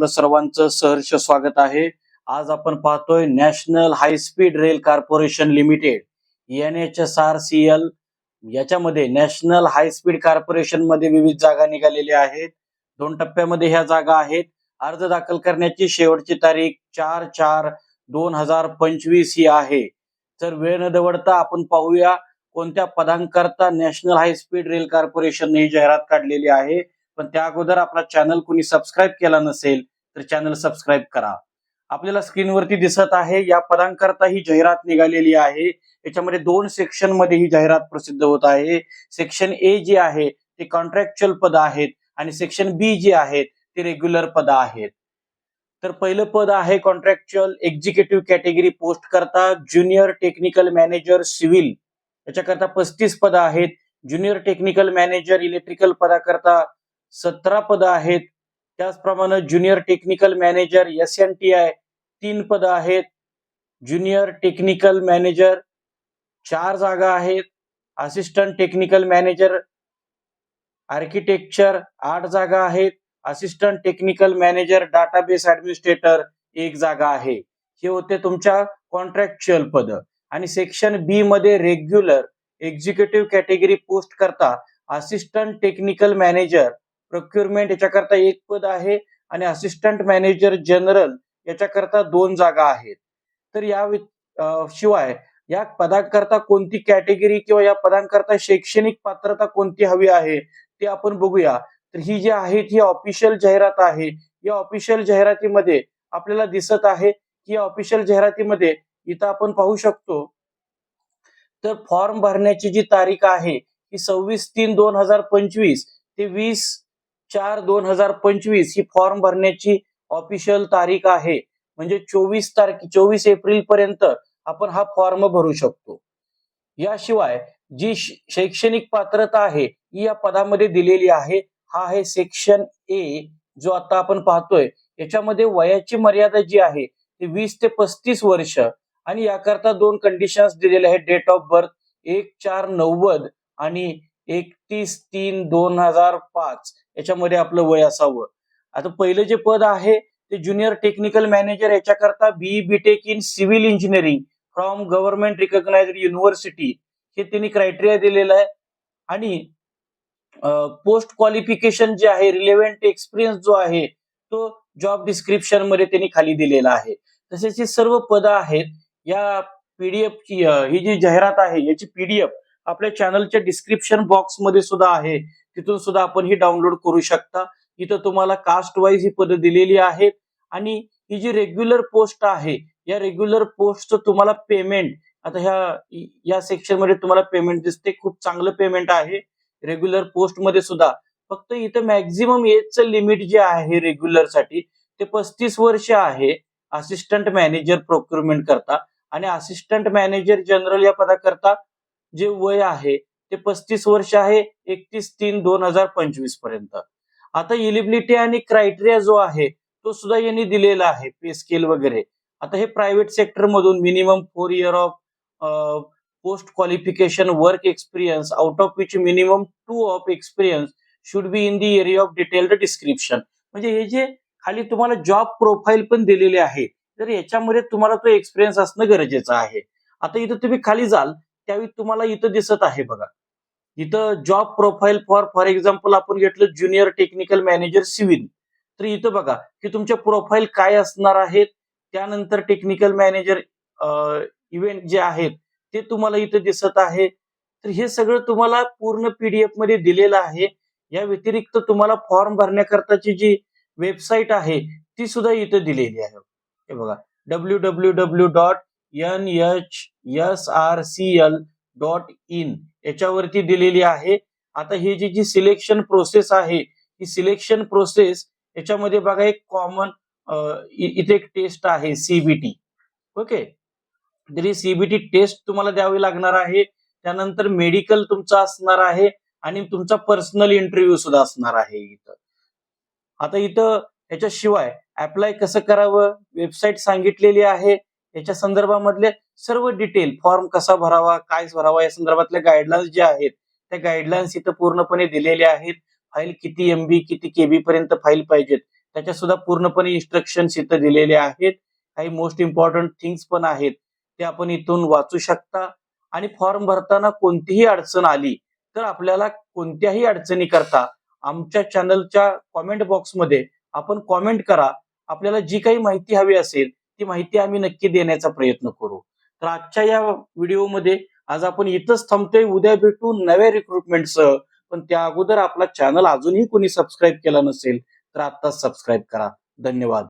आपलं सर्वांचं सहर्ष स्वागत आहे. आज आपण पाहतोय national high speed rail corporation limited N H S R C L याच्यामध्ये नॅशनल हाय स्पीड कॉर्पोरेशनमध्ये विविध जागा निघालेल्या आहेत. दोन टप्प्यामध्ये ह्या जागा आहेत. अर्ज दाखल करण्याची शेवटची तारीख चार चार दोन हजार पंचवीस ही आहे. तर वेळ न दवडता आपण पाहूया कोणत्या पदांकरता national high speed rail corporation ही जाहिरात काढलेली आहे. पण त्या अगोदर आपला चॅनल कुणी सबस्क्राईब केला नसेल तर चॅनल सबस्क्राईब करा. आपल्याला स्क्रीनवरती दिसत आहे या पदांकरता ही जाहिरात निघालेली आहे. याच्यामध्ये दोन सेक्शनमध्ये ही जाहिरात प्रसिद्ध होत आहे. सेक्शन ए जे आहे ते कॉन्ट्रॅक्च्युअल पद आहेत आणि सेक्शन बी जे आहेत ते रेग्युलर पद आहेत. तर पहिलं पद आहे कॉन्ट्रॅक्च्युअल एक्झिक्युटिव्ह कॅटेगरी पोस्ट करता ज्युनियर टेक्निकल मॅनेजर सिव्हिल याच्याकरता पस्तीस पद आहेत. ज्युनियर टेक्निकल मॅनेजर इलेक्ट्रिकल पदाकरता सतरा पद आहेत. त्याचप्रमाणे junior technical manager S N T I तीन पद आहेत. ज्युनियर टेक्निकल मॅनेजर चार जागा आहेत. असिस्टंट टेक्निकल मॅनेजर आर्किटेक्चर आठ जागा आहेत. Assistant technical manager database administrator एक जागा आहे. हे होते तुमच्या कॉन्ट्रॅक्च्युअल पद. आणि सेक्शन बी मध्ये रेग्युलर एक्झिक्युटिव्ह कॅटेगरी पोस्ट करता असिस्टंट टेक्निकल मॅनेजर प्रोक्युरमेंट याच्याकरता एक पद आहे आणि असिस्टंट मॅनेजर जनरल याच्याकरता दोन जागा आहेत. तर या शिवाय या पदांकरता कोणती कॅटेगरी किंवा या पदांकरता शैक्षणिक पात्रता कोणती हवी आहे ते आपण बघूया. तर ही जी आहे ही ऑफिशियल जाहिरात आहे. या ऑफिशियल जाहिरातीमध्ये आपल्याला दिसत आहे की या ऑफिशियल जाहिरातीमध्ये इथं आपण पाहू शकतो तर फॉर्म भरण्याची जी तारीख आहे ही सव्वीस तीन दोन हजार पंचवीस ते वीस चार दोन हजार पंचवीस ही फॉर्म भरण्याची ऑफिशियल तारीख आहे. म्हणजे चोवीस तारखे चोवीस एप्रिल पर्यंत आपण हा फॉर्म भरू शकतो. याशिवाय जी शैक्षणिक पात्रता आहे ही या पदामध्ये दिलेली आहे. हा आहे सेक्शन ए जो आता आपण पाहतोय. याच्यामध्ये वयाची मर्यादा जी आहे ती वीस ते पस्तीस वर्ष आणि याकरता दोन कंडिशन्स दिलेले आहेत. डेट ऑफ बर्थ एक चार नव्वद आणि एकतीस तीन दोन हजार पाच. याच्यामध्ये आपलं वय असावं. आता पहिलं जे पद आहे ते junior technical manager याच्याकरता BE BTech in civil engineering from government recognised university हे त्यांनी क्रायटेरिया दिलेलं आहे. आणि पोस्ट क्वालिफिकेशन जे आहे रिलेव्हंट एक्सपिरियन्स जो आहे तो जॉब डिस्क्रिप्शनमध्ये त्यांनी खाली दिलेला आहे. तसेच ही सर्व पदं आहेत या पीडीएफ ची ही जी जाहिरात आहे याची पीडीएफ आपल्या चॅनलच्या डिस्क्रिप्शन बॉक्समध्ये सुद्धा आहे. तिथून सुद्धा आपण ही डाउनलोड करू शकता. इथं तुम्हाला कास्ट वाईज ही पदं दिलेली आहेत. आणि ही जी रेग्युलर पोस्ट आहे या रेग्युलर पोस्टचं तुम्हाला पेमेंट आता ह्या या सेक्शनमध्ये तुम्हाला पेमेंट दिसते. खूप चांगलं पेमेंट आहे. रेग्युलर पोस्टमध्ये सुद्धा. फक्त इथं मॅक्झिमम एजचं लिमिट जे आहे रेग्युलरसाठी ते पस्तीस वर्ष आहे. असिस्टंट मॅनेजर प्रोक्युरमेंट करता. आणि असिस्टंट मॅनेजर जनरल या पदाकरता जे वय आहे ते पस्तीस वर्ष आहे एकतीस तीन दोन हजार पंचवीसपर्यंत. आता इलिबिलिटी आणि क्रायटेरिया जो आहे तो सुद्धा यांनी दिलेला आहे पे स्केल वगैरे. आता हे प्रायव्हेट सेक्टर मधून minimum four year of post qualification work experience out of which minimum two of experience should be in the area of detailed description म्हणजे हे जे खाली तुम्हाला जॉब प्रोफाईल पण दिलेले आहे तर याच्यामध्ये तुम्हाला तो एक्सपिरियन्स असणं गरजेचं आहे. आता इथं तुम्ही खाली जाल त्यावेळी तुम्हाला इथं दिसत आहे बघा. इथं job profile for for example आपण घेतलं ज्युनियर टेक्निकल मॅनेजर सिव्हिल तर इथं बघा की तुमच्या प्रोफाईल काय असणार आहेत त्यानंतर टेक्निकल मॅनेजर इव्हेंट जे आहेत ते तुम्हाला इथं दिसत आहे. तर हे सगळं तुम्हाला पूर्ण पीडीएफमध्ये दिलेलं आहे. या व्यतिरिक्त तुम्हाला फॉर्म भरण्याकरताची जी वेबसाईट आहे ती सुद्धा इथं दिलेली आहे. हे बघा W W W dot N H S R C L dot in याच्यावरती दिलेली आहे. आता ही जी जी सिलेक्शन प्रोसेस आहे ही सिलेक्शन प्रोसेस याच्यामध्ये बघा एक कॉमन इथे एक टेस्ट आहे सीबीटी ओके? तर ही सीबीटी टेस्ट तुम्हाला द्यावी लागणार आहे. त्यानंतर मेडिकल तुमचा असणार आहे आणि तुमचा पर्सनल इंटरव्ह्यू सुद्धा असणार आहे इथं. आता इथं याच्याशिवाय अप्लाय कसं करावं? वेबसाईट सांगितलेली आहे. याच्या संदर्भामधले सर्व डिटेल फॉर्म कसा भरावा काय भरावा या संदर्भातल्या गाईडलाईन्स जे आहेत त्या गाईडलाईन्स इथं पूर्णपणे दिलेल्या आहेत. फाईल किती एमबी किती केबी पर्यंत फाईल पाहिजेत त्याच्या सुद्धा पूर्णपणे इन्स्ट्रक्शन्स इथं दिलेले आहेत. काही मोस्ट इम्पॉर्टंट थिंग्स पण आहेत ते आपण इथून वाचू शकता. आणि फॉर्म भरताना कोणतीही अडचण आली तर आपल्याला कोणत्याही अडचणी करता आमच्या चॅनलच्या कॉमेंट बॉक्समध्ये आपण कॉमेंट करा. आपल्याला जी काही माहिती हवी असेल ती माहिती आम्ही नक्की देण्याचा प्रयत्न करू. तर आजच्या या व्हिडिओमध्ये आज आपण इथंच थांबतोय. उद्या भेटू नव्या रिक्रुटमेंटसह पण त्या अगोदर आपला चॅनल अजूनही कोणी सबस्क्राईब केला नसेल तर आत्ताच सबस्क्राईब करा. धन्यवाद.